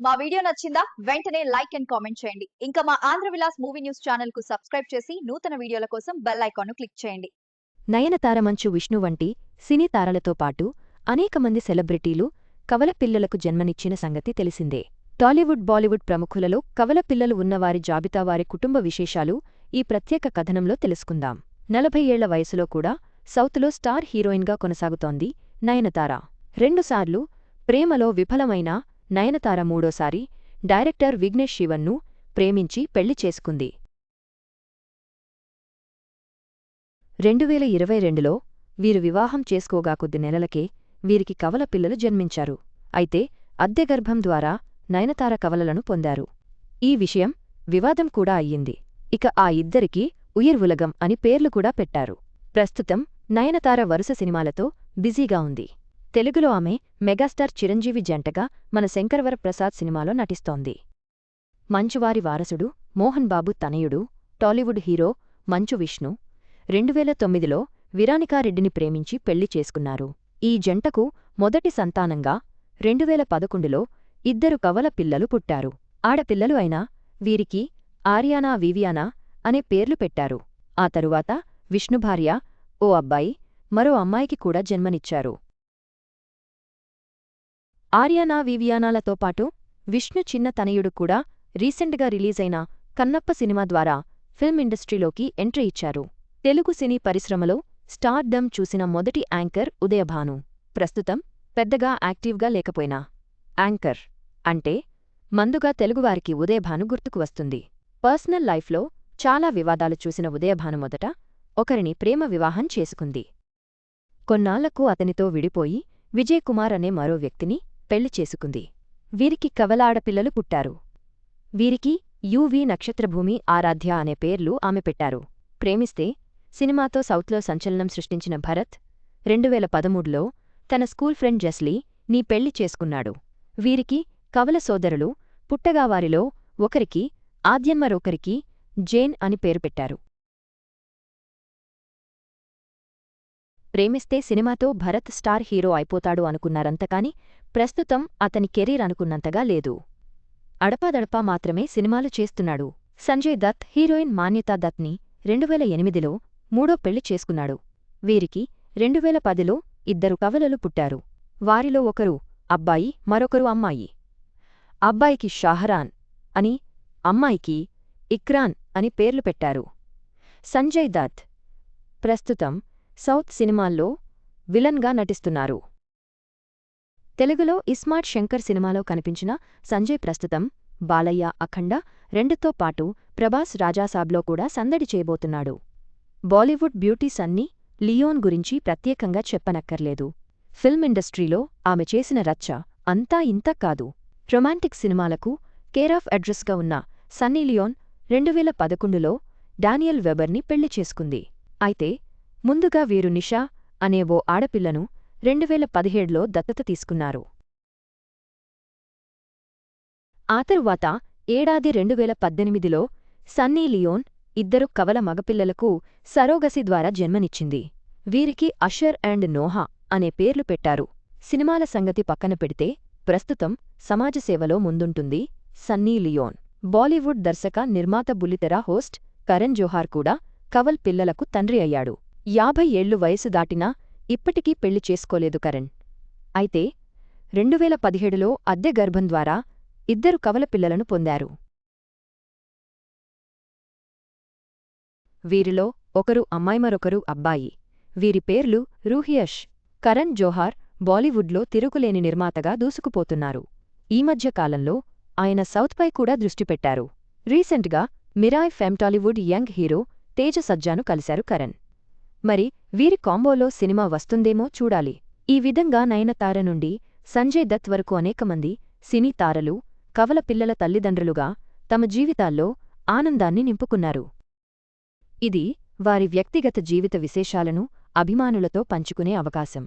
మా వీడియో నచ్చిందా వెంటనే లైక్ అండ్ కామెంట్ చేయండి. ఇంకా మా ఆంధ్ర విలాస్ మూవీ న్యూస్ ఛానల్కు సబ్స్క్రైబ్ చేసి నూతన వీడియోల కోసం బెల్ ఐకాన్ను క్లిక్ చేయండి. నయనతార మంచు విష్ణు వంటి సినీ తారలతో పాటు అనేక మంది సెలబ్రిటీలు కవల పిల్లలకు జన్మనిచ్చిన సంగతి తెలిసిందే. టాలీవుడ్ బాలీవుడ్ ప్రముఖులలో కవల పిల్లలు ఉన్నవారి జాబితా వారి కుటుంబ విశేషాలు ఈ ప్రత్యేక కథనంలో తెలుసుకుందాం. నలభై ఏళ్ళ వయసులో కూడా సౌత్లో స్టార్ హీరోయిన్గా కొనసాగుతోంది నయనతార. రెండుసార్లు ప్రేమలో విఫలమైన నయనతార మూడోసారి డైరెక్టర్ విఘ్నేష్ శివన్ను ప్రేమించి పెళ్ళి చేసుకుంది. రెండువేల ఇరవై రెండులో వీరు వివాహం చేసుకోగా కొద్ది నెలలకే వీరికి కవల పిల్లలు జన్మించారు. అయితే అద్దెగర్భం ద్వారా నయనతార కవలలను పొందారు. ఈ విషయం వివాదం కూడా అయ్యింది. ఇక ఆ ఇద్దరికీ ఉయిర్వులగం అని పేర్లు కూడా పెట్టారు. ప్రస్తుతం నయనతార వరుస సినిమాలతో బిజీగా ఉంది. తెలుగులో ఆమె మెగాస్టార్ చిరంజీవి జంటగా మన శంకరవర ప్రసాద్ సినిమాలో నటిస్తోంది. మంచువారి వారసుడు మోహన్ బాబు తనయుడు టాలీవుడ్ హీరో మంచు విష్ణు రెండువేల తొమ్మిదిలో విరానికారెడ్డిని ప్రేమించి పెళ్ళి చేసుకున్నారు. ఈ జంటకు మొదటి సంతానంగా రెండువేల పదకొండులో ఇద్దరు కవల పిల్లలు పుట్టారు. ఆడపిల్లలు అయినా వీరికి ఆర్యానా వివియానా అనే పేర్లు పెట్టారు. ఆ తరువాత విష్ణుభార్య ఓ అబ్బాయి మరో అమ్మాయికి కూడా జన్మనిచ్చారు. ఆర్యానా వివియానాలతో పాటు విష్ణు చిన్న తనయుడు కూడా రీసెంట్గా రిలీజైన కన్నప్ప సినిమా ద్వారా ఫిల్మ్ ఇండస్ట్రీలోకి ఎంట్రీ ఇచ్చారు. తెలుగు సినీ పరిశ్రమలో స్టార్ డమ్ చూసిన మొదటి యాంకర్ ఉదయభాను. ప్రస్తుతం పెద్దగా యాక్టివ్గా లేకపోయినా యాంకర్ అంటే మందుగా తెలుగువారికి ఉదయభాను గుర్తుకు వస్తుంది. పర్సనల్ లైఫ్లో చాలా వివాదాలు చూసిన ఉదయభాను మొదట ఒకరిని ప్రేమ వివాహం చేసుకుంది. కొన్నాళ్ళకు అతనితో విడిపోయి విజయ్ కుమార్ అనే మరో వ్యక్తిని పెళ్ళి చేసుకుంది. వీరికి కవలాడపిల్లలు పుట్టారు. వీరికి యువి నక్షత్రభూమి ఆరాధ్య అనే పేర్లు ఆమె పెట్టారు. ప్రేమిస్తే సినిమాతో సౌత్లో సంచలనం సృష్టించిన భరత్ రెండువేల పదమూడులో తన స్కూల్ ఫ్రెండ్ జస్లీ నీ పెళ్ళి చేసుకున్నాడు. వీరికి కవల సోదరులు పుట్టగావారిలో ఒకరికి ఆద్యన్మరొకరికి జేన్ అని పేరు పెట్టారు. ప్రేమిస్తే సినిమాతో భరత్ స్టార్ హీరో అయిపోతాడు అనుకున్నారంతకాని ప్రస్తుతం అతని కెరీర్ అనుకున్నంతగా లేదు. అడపాదడపా మాత్రమే సినిమాలు చేస్తున్నాడు. సంజయ్ దత్ హీరోయిన్ మాన్యతా దత్ని రెండువేల ఎనిమిదిలో మూడో పెళ్ళి చేసుకున్నాడు. వీరికి రెండువేల పదిలో ఇద్దరు కవలలు పుట్టారు. వారిలో ఒకరు అబ్బాయి మరొకరు అమ్మాయి. అబ్బాయికి షాహరాన్ అని అమ్మాయికి ఇక్రాన్ అని పేర్లు పెట్టారు. సంజయ్ దత్ ప్రస్తుతం సౌత్ సినిమాల్లో విలన్గా నటిస్తున్నారు. తెలుగులో ఇస్మార్ట్ శంకర్ సినిమాలో కనిపించిన సంజయ్ ప్రస్తుతం బాలయ్య అఖండ రెండుతో పాటు ప్రభాస్ రాజాసాబ్లో కూడా సందడి చేయబోతున్నాడు. బాలీవుడ్ బ్యూటీ సన్నీ లియోన్ గురించి ప్రత్యేకంగా చెప్పనక్కర్లేదు. ఫిల్మ్ ఇండస్ట్రీలో ఆమె చేసిన రచ్చ అంతా ఇంత కాదు. రొమాంటిక్ సినిమాలకు కేరాఫ్ అడ్రస్గా ఉన్న సన్నీ లియోన్ రెండువేల పదకొండులో డానియల్ వెబర్ని పెళ్ళి చేసుకుంది. అయితే ముందుగా వీరు నిషా అనే ఓ ఆడపిల్లను రెండువేల పదిహేడులో దత్తత తీసుకున్నారు. ఆ తరువాత ఏడాది రెండువేల పద్దెనిమిదిలో సన్నీ లియోన్ ఇద్దరు కవల మగపిల్లలకు సరోగసి ద్వారా జన్మనిచ్చింది. వీరికి అషర్ అండ్ నోహా అనే పేర్లు పెట్టారు. సినిమాల సంగతి పక్కన పెడితే ప్రస్తుతం సమాజసేవలో ముందుంటుంది సన్నీ లియోన్. బాలీవుడ్ దర్శక నిర్మాత బుల్లితెర హోస్ట్ కరణ్ జోహార్ కూడా కవల్ పిల్లలకు తండ్రి అయ్యాడు. యాభై ఏళ్ళు వయసు దాటినా ఇప్పటికీ పెళ్ళి చేసుకోలేదు కరణ్. అయితే రెండువేల పదిహేడులో అద్దె గర్భం ద్వారా ఇద్దరు కవల పిల్లలను పొందారు. వీరిలో ఒకరు అమ్మాయి మరొకరు అబ్బాయి. వీరి పేర్లు రూహియష్ కరణ్ జోహార్ బాలీవుడ్లో తిరుగులేని నిర్మాతగా దూసుకుపోతున్నారు. ఈ మధ్య కాలంలో ఆయన సౌత్పై కూడా దృష్టి పెట్టారు. రీసెంట్గా Mirai fame Tollywood young hero Teja సజ్జాను కలిశారు కరణ్. మరి వీరి కాంబోలో సినిమా వస్తుందేమో చూడాలి. ఈ విధంగా నయనతార నుండి సంజయ్ దత్ వరకు అనేకమంది సినీ తారలు కవల పిల్లల తల్లిదండ్రులుగా తమ జీవితాల్లో ఆనందాన్ని నింపుకున్నారు. ఇది వారి వ్యక్తిగత జీవిత విశేషాలను అభిమానులతో పంచుకునే అవకాశం.